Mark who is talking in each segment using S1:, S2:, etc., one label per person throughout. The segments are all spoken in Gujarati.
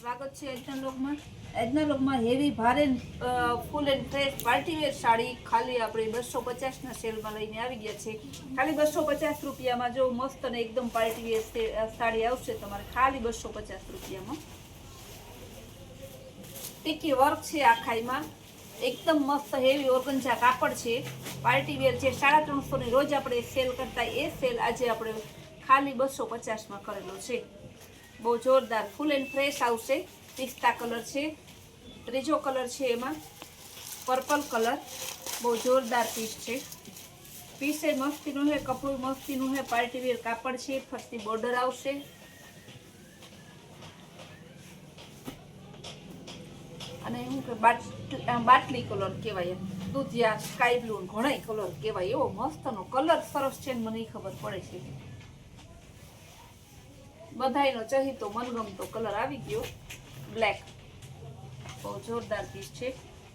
S1: સ્વાગત છે આજના લોકમાં. આજના હેવી ભારે full and fresh party wear sari ખાલી આપણે બસો પચાસના સેલમાં લઈને આવી ગયા છે. ખાલી બસો પચાસ રૂપિયામાં જો મસ્ત અને એકદમ પાર્ટીવેર સાડી આવશે તમારે ખાલી બસો પચાસ રૂપિયામાં. ટીકી વર્ક છે આખાઈમાં એકદમ મસ્ત હેવી ઓર્ગન્જા કાપડ છે. પાર્ટી વેર જે સાડા ત્રણસોની રોજ આપણે સેલ કરતા એ સેલ આજે આપણે ખાલી બસો પચાસમાં કરેલો છે. બહુ જોરદાર ફૂલ એન્ડ ફ્રેશ આવશે. પિસ્તા કલર છે, ત્રીજો કલર છે એમાં પર્પલ કલર. બહુ જોરદાર પીસ છે. પીસે મસ્તીનું છે કપડું મસ્તીનું છે પાર્ટીવેર કાપડ છે, ફરતી બોર્ડર આવશે. અને હું કે બાટ- બાટલી કલર કહેવાય દૂધિયા સ્કાય બ્લુ ઘણાય કલર કહેવાય. એવો મસ્તનો કલર સરસ છે મને ખબર પડે છે. બધાયનો ચહીતો મનગમતો કલર આવી ગયો. બ્લેક બહુ જોરદાર પીસ છે.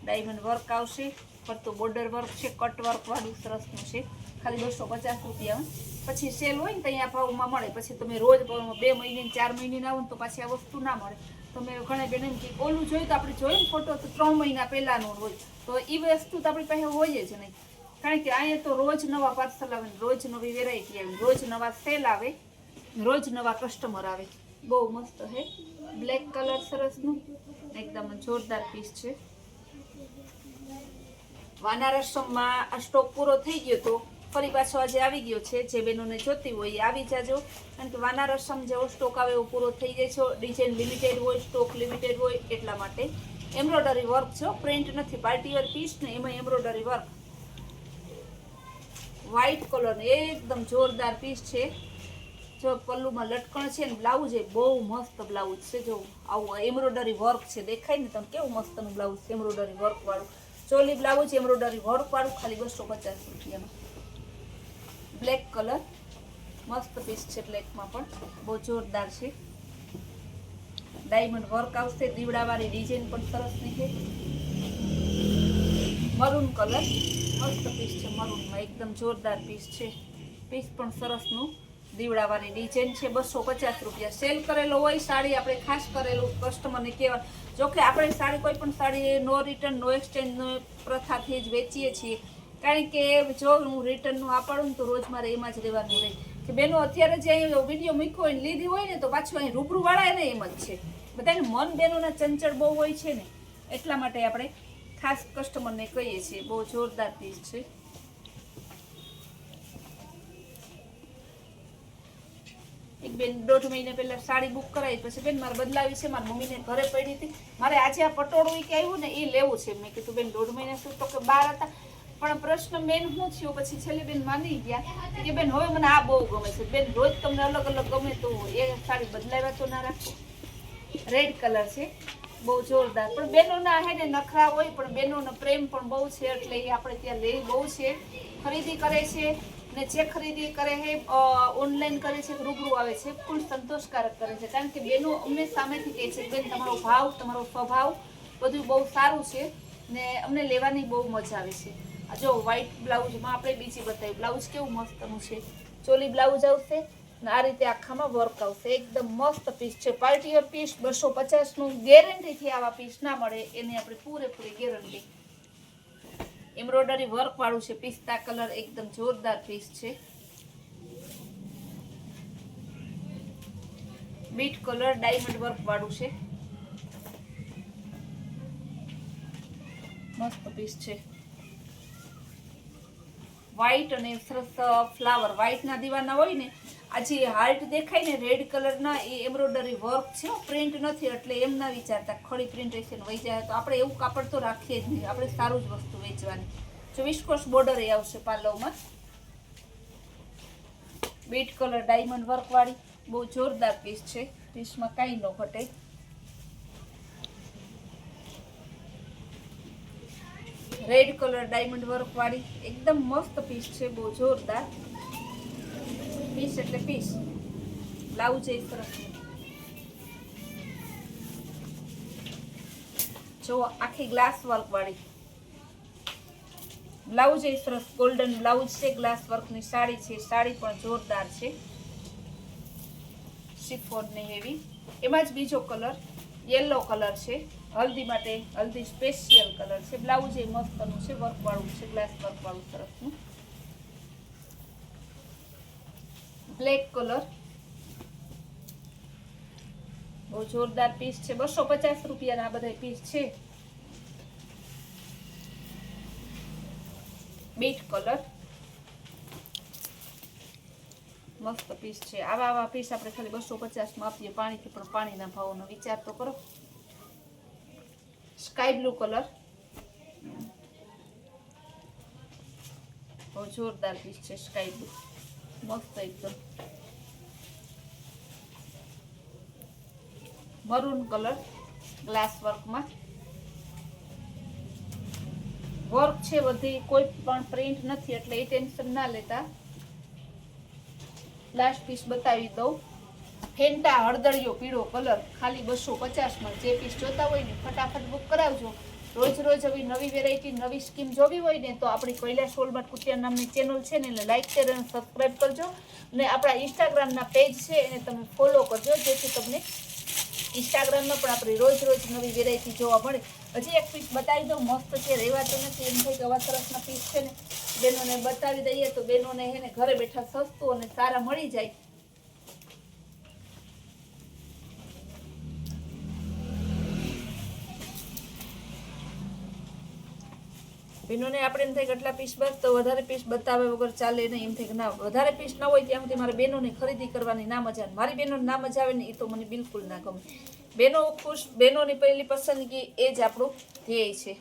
S1: ડાયમંડ વર્ક આવશે. ફરતું બોર્ડર વર્ક છે કટ વર્ક વાળું સરસનું છે. ખાલી બસો પચાસ રૂપિયા. પછી સેલ હોય ને તો અહીંયા ભાવમાં મળે. પછી તમે રોજ બે મહિને ચાર મહિને આવો ને તો પાછી આ વસ્તુ ના મળે. તમે ઘણા બેન એમ કે ઓલું જોયું તો આપણે જોયું ને ફોટો તો ત્રણ મહિના પહેલાંનો હોય. તો એ વસ્તુ તો આપણી પાસે હોય જ નહીં. કારણ કે અહીંયા તો રોજ નવા પાર્સલ આવે રોજ નવી વેરાયટી આવે રોજ નવા સેલ આવે. રોજ નવા કસ્ટમર આવે. બહુ મસ્ત હે. બ્લેક કલર સરસનું એકદમ જોરદાર પીસ છે. વાનારસમમાં આ સ્ટોક પૂરો થઈ ગયો તો ફરી પાછો આજે આવી ગયો છે. જે બહેનોને જોતી હોય એ આવી જાજો. કારણ કે વાનારસમ જેવો સ્ટોક આવે એવો પૂરો થઈ જાય છે. ડિઝાઇન લિમિટેડ હોય સ્ટોક લિમિટેડ હોય એટલા માટે. એમ્બ્રોડરી વર્ક છે પ્રિન્ટ નથી પાર્ટીવેર પીસ ને એમાં એમ્બ્રોઇડરી વર્ક વ્હાઇટ કલર એકદમ જોરદાર પીસ છે. જો પલ્લુમાં લટકણ છે ને બ્લાઉઝ એ બહુ મસ્ત બ્લાઉઝ છે. જો આવું એમ્બ્રોડરી વર્ક છે, દેખાય ને તમે કેવું મસ્તનું બ્લાઉઝ છે એમ્બ્રોડરી વર્કવાળું ચોલી બ્લાઉઝ એમ્બ્રોડરી વર્કવાળું ખાલી બસો પચાસ રૂપિયામાં. બ્લેક કલર મસ્ત પીસ છે બ્લેકમાં પણ. બહુ જોરદાર છે. ડાયમંડ વર્ક આવશે, દીવડાવાળી ડિઝાઇન પણ સરસની છે મરૂન કલર મસ્ત પીસ છે મરૂનમાં એકદમ જોરદાર પીસ છે. પીસ પણ સરસનું. દીવડાવાળી ડિઝાઇન છે, બસો પચાસ રૂપિયા સેલ કરેલો હોય, સાડી આપણે ખાસ કરેલું કસ્ટમરને કહેવા. જોકે આપણે સાડી કોઈ પણ sari no return no exchange પ્રથાથી જ વેચીએ છીએ. કારણ કે જો હું રિટર્નનું આપડું ને તો રોજ મારે એમાં જ રહેવાનું રહે. કે બેનો અત્યારે જે અહીં વીડિયો મૂક્યો હોય લીધી હોય ને તો પાછું અહીં રૂબરૂવાળા એને એમ જ છે. બધાને મન બેનોના ચંચળ બહુ હોય છે ને, એટલા માટે આપણે ખાસ કસ્ટમરને કહીએ છીએ. બહુ જોરદાર પીસ છે. એક બેન દોઢ મહિના પહેલાં સાડી બુક કરાવી, પછી બેન મારે બદલાવી છે, મારી મમ્મીને ઘરે પડી હતી. મારે આજે આ પટોળું કે આવ્યું ને એ લેવું છે. મેં કીધું, બેન, દોઢ મહિના સુધી તો કે બહાર હતા. પણ પ્રશ્ન મેન શું થયો? પછી છેલ્લે બેન માની ગયા. કે, બેન, હવે મને આ બહુ ગમે છે. બેન, રોજ તમને અલગ અલગ ગમે તો એ સાડી બદલાવ્યા તો ના રાખો. રેડ કલર છે. બહુ જોરદાર. પણ બેનોના હે ને નખરા હોય, પણ બેનોનો પ્રેમ પણ બહુ છે, એટલે એ આપણે ત્યાં લેવી બહુ છે. ખરીદી કરે છે. ને જે ખરીદી કરે છે ઓનલાઈન કરે છે, રૂબરૂ આવે છે ફૂલ સંતોષકારક કરે છે. કારણ કે બેનો અમને સામેથી કહે છે બેન, તમારો ભાવ, તમારો સ્વભાવ બધું બહુ સારું છે ને અમને લેવાની બહુ મજા આવે છે. જો વ્હાઈટ બ્લાઉઝમાં આપણે બીજી બતાવી બ્લાઉઝ કેવું મસ્તનું છે. ચોલી બ્લાઉઝ આવશે ને આ રીતે આખામાં વર્ક આવશે. એકદમ મસ્ત પીસ છે. પાર્ટીયર પીસ બસો પચાસનું ગેરંટીથી આવા પીસ ના મળે, એની આપણે પૂરેપૂરી ગેરંટી એમ્બ્રોઇડરી વર્ક વાળું છે, પિસ્તા કલર એકદમ જોરદાર પીસ છે. બીટ કલર ડાયમંડ વર્ક વાળું છે. મસ્ત પીસ છે. વ્હાઈટ અને સરસ ફ્લાવર વ્હાઈટના દીવાના હોય ને આ જે હાર્ટ દેખાય ને રેડ કલરના એ એમ્બ્રોઇડરી વર્ક છે પ્રિન્ટ નથી, એટલે એમ ના વિચારતા ખડી પ્રિન્ટ હશે વહી જાય, તો આપણે એવું કાપડ તો રાખીએ જ નહીં, આપણે સારું જ વસ્તુ વેચવાની. જો વિસ્કોસ બોર્ડર એ આવશે પાલવમાં બીટ કલર ડાયમંડ વર્કવાળી બહુ જોરદાર પીસ છે પીસમાં કાંઈ ન ઘટે. રેડ કલર ડાયમંડ વર્કવાળી એકદમ મસ્ત પીસ છે, બહુ જોરદાર. પીસ એટલે પીસ લાવું એ સરસ. જો આખી ગ્લાસ વર્ક વાળી. બ્લાઉઝ એ સરસ ગોલ્ડન બ્લાઉઝ છે ગ્લાસ વર્કની સાડી છે, સાડી પણ જોરદાર છે. શિફોન ને એવી. એમાં જ બીજો કલર યલો કલર છે. હલ્દી માટે, હલ્દી સ્પેશિયલ કલર છે. બ્લાઉઝ એ મસ્તનું છે વર્કવાળું છે ગ્લાસ વર્કવાળું સરસનું. બ્લેક કલર બહુ જોરદાર પીસ છે. બસો પચાસ રૂપિયાના આ બધા પીસ છે. બીટ કલર મસ્ત પીસ છે. આવા આવા પીસ આપણે ખાલી બસો પચાસમાં આપીએ. પાણીથી પણ પાણીના ભાવનો વિચાર તો કરો. સ્કાય બ્લુ કલર બહુ જોરદાર પીસ છે સ્કાય બ્લુ મસ્ત મરૂન કલર ગ્લાસ વર્કમાં વર્ક છે બધી, કોઈ પણ પ્રિન્ટ નથી, એટલે એ ટેન્શન ના લેતા. લાસ્ટ પીસ બતાવી દઉં. ફેન્ટા હળદળિયો પીળો કલર ખાલી બસો પચાસમાં. જે પીસ જોતા હોય ને, ફટાફટ બુક કરાવજો. રોજ રોજ આવી નવી વેરાયટી નવી સ્કીમ જોવી હોય ને તો આપણી કૈલાસ હોલમાર્ટ કુટિયા નામની ચેનલ છે ને એટલે લાઈક શેર અને સબસ્ક્રાઈબ કરજો. અને આપણા ઇન્સ્ટાગ્રામના પેજ છે એને તમે ફોલો કરજો, જેથી તમને ઇન્સ્ટાગ્રામમાં પણ આપણી રોજ રોજ નવી વેરાયટી જોવા મળે. હજી એક પીસ બતાવી દઉં, મસ્ત છે, રહેવાતો નથી. એમ થાય કે આવા સરસના પીસ છે ને, બેનોને બતાવી દઈએ તો બેનોને એને ઘરે બેઠા સસ્તું અને સારા મળી જાય. બેનોને આપણે એમ થાય કે આટલા પીસ બસ તો વધારે પીસ બતાવે વગર ચાલે નહીં. એમ થાય કે ના, વધારે પીસ ન હોય ત્યાં સુધી મારે બહેનોને ખરીદી કરવાની ના મજા મારી બહેનોને ના મજા આવે ને એ તો મને બિલકુલ ના ગમે. બહેનો ખુશ, બહેનોની પહેલી પસંદગી એ જ આપણું ધ્યેય છે.